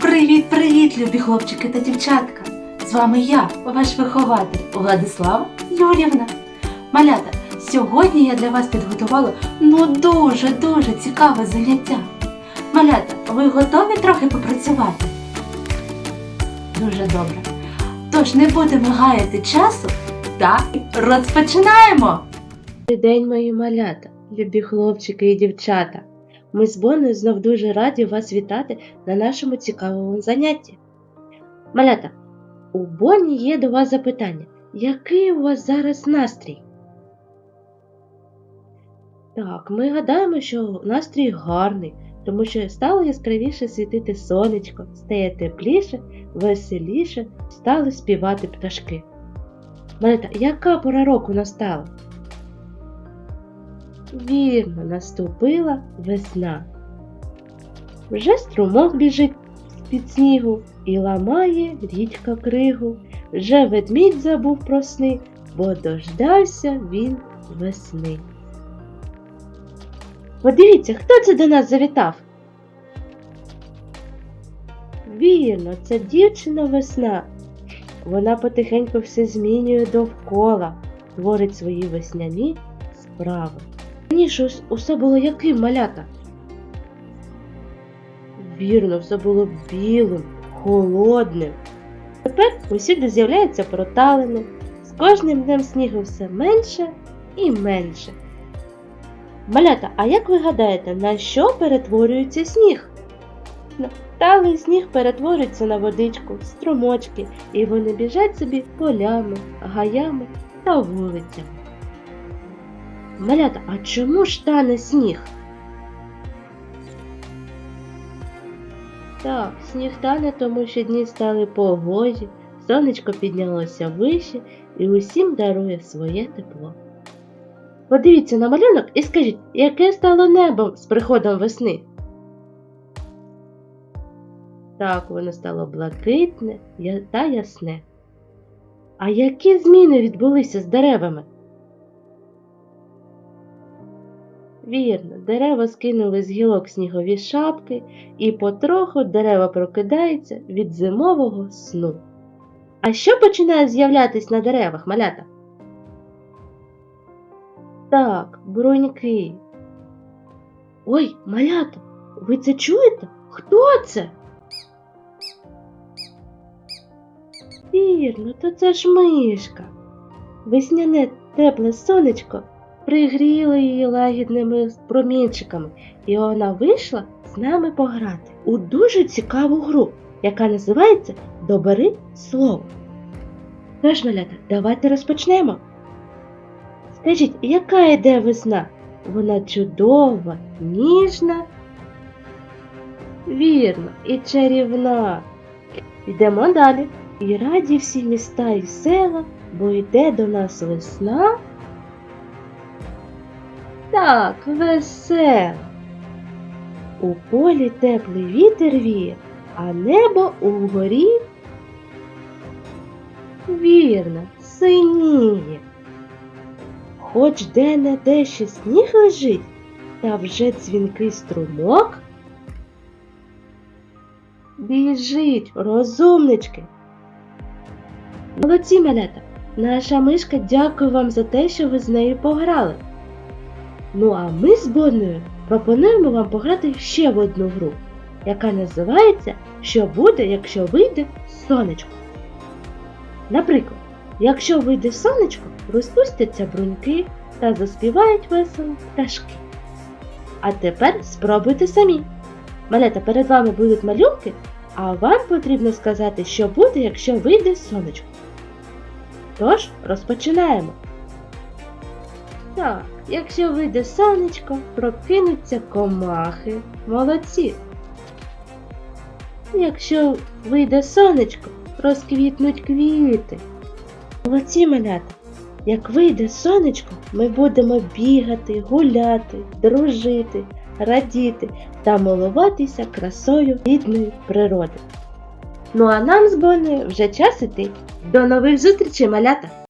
Привіт-привіт, любі хлопчики та дівчатка! З вами я, ваш вихователь Владислава Юрівна. Малята, сьогодні я для вас підготувала ну дуже-дуже цікаве заняття. Малята, ви готові трохи попрацювати? Дуже добре. Тож не будемо гаяти часу та розпочинаємо! Добрий день, мої малята, любі хлопчики і дівчата. Ми з Боною знов дуже раді вас вітати на нашому цікавому занятті. Малята, у Боні є до вас запитання. Який у вас зараз настрій? Так, ми гадаємо, що настрій гарний, тому що стало яскравіше світити сонечко, стає тепліше, веселіше, стали співати пташки. Малята, яка пора року настала? Вірно, наступила весна. Вже струмок біжить з-під снігу і ламає річка кригу. Вже ведмідь забув про сни, бо дождався він весни. Подивіться, хто це до нас завітав? Вірно, це дівчина весна. Вона потихеньку все змінює довкола, творить свої весняні справи. Раніше ус- усе було яким малята? Вірно, все було білим, холодним. Тепер усюди з'являються проталини. З кожним днем снігу все менше і менше. Малята, а як ви гадаєте, на що перетворюється сніг? Талий сніг перетворюється на водичку, струмочки, і вони біжать собі полями, гаями та вулицями. Малята, а чому ж тане сніг? Так, сніг тане, тому що дні стали погожі, сонечко піднялося вище і усім дарує своє тепло. Подивіться на малюнок і скажіть, яке стало небо з приходом весни? Так, воно стало блакитне та ясне. А які зміни відбулися з деревами? Вірно, дерева скинули з гілок снігові шапки, і потроху дерева прокидаються від зимового сну. А що починає з'являтись на деревах, малята? Так, бруньки. Ой, малята, ви це чуєте? Хто це? Вірно, то це ж мишка. Весняне тепле сонечко пригріло її лагідними промінчиками, і вона вийшла з нами пограти у дуже цікаву гру, яка називається Добери слово. Тож, малята, давайте розпочнемо. Скажіть, яка йде весна? Вона чудова, ніжна. Вірно, і чарівна. Йдемо далі. І раді всі міста і села, бо йде до нас весна. Так, весела. У полі теплий вітер віє, а небо угорі. Вірно, синіє. Хоч де не де ще сніг лежить, та вже дзвінкий струмок. Біжить, розумнички. Молодці, малята! Наша мишка дякую вам за те, що ви з нею пограли. Ну а ми з Бонною пропонуємо вам пограти ще в одну гру, яка називається Що буде, якщо вийде сонечко. Наприклад, якщо вийде сонечко, розпустяться бруньки та заспівають весело пташки. А тепер спробуйте самі. Малята, перед вами будуть малюнки, а вам потрібно сказати, що буде, якщо вийде сонечко. Тож розпочинаємо. Так, якщо вийде сонечко, прокинуться комахи. Молодці. Якщо вийде сонечко, розквітнуть квіти. Молодці малята. Як вийде сонечко, ми будемо бігати, гуляти, дружити, радіти та милуватися красою рідної природи. Ну а нам з Бонею вже час іти. До нових зустрічей, малята!